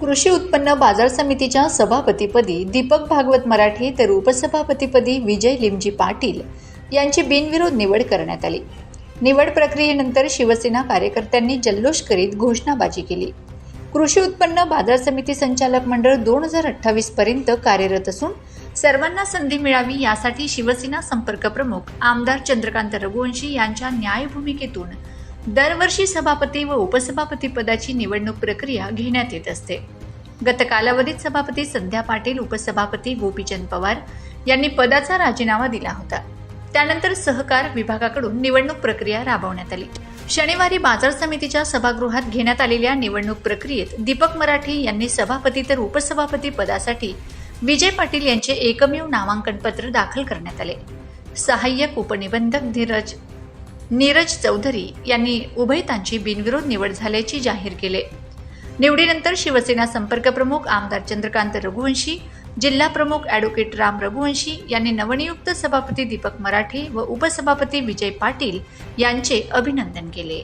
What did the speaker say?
कृषी उत्पन्न बाजार समितीच्या सभापतीपदी दीपक भागवत मराठे तर उपसभापतीपदी विजय लिमजी पाटील यांची बिनविरोध निवड करण्यात आली. निवड प्रक्रियेनंतर शिवसेना कार्यकर्त्यांनी जल्लोष करीत घोषणाबाजी केली. कृषी उत्पन्न बाजार समिती संचालक मंडळ दोन हजार अठ्ठावीस पर्यंत कार्यरत असून सर्वांना संधी मिळावी यासाठी शिवसेना संपर्क प्रमुख आमदार चंद्रकांत रघुवंशी यांच्या न्यायभूमिकेतून दरवर्षी सभापती व उपसभापती पदाची निवडणूक प्रक्रिया घेण्यात येत असते. गत कालावधीत सभापती संध्या पाटील उपसभापती गोपीचंद पवार यांनी पदाचा राजीनामा दिला होता. त्यानंतर सहकार विभागाकडून निवडणूक प्रक्रिया राबवण्यात आली. शनिवारी बाजार समितीच्या सभागृहात घेण्यात आलेल्या निवडणूक प्रक्रियेत दीपक मराठे यांनी सभापती तर उपसभापती पदासाठी विजय पाटील यांचे एकमेव नामांकन पत्र दाखल करण्यात आले. सहाय्यक उपनिबंधक धीरज नीरज चौधरी यांनी उभयतांची बिनविरोध निवड झाल्याची जाहीर केले. निवडीनंतर शिवसेना संपर्क प्रमुख आमदार चंद्रकांत रघुवंशी जिल्हा प्रमुख ॲडव्होकेट राम रघुवंशी यांनी नवनियुक्त सभापती दीपक मराठे व उपसभापती विजय पाटील यांचे अभिनंदन केले.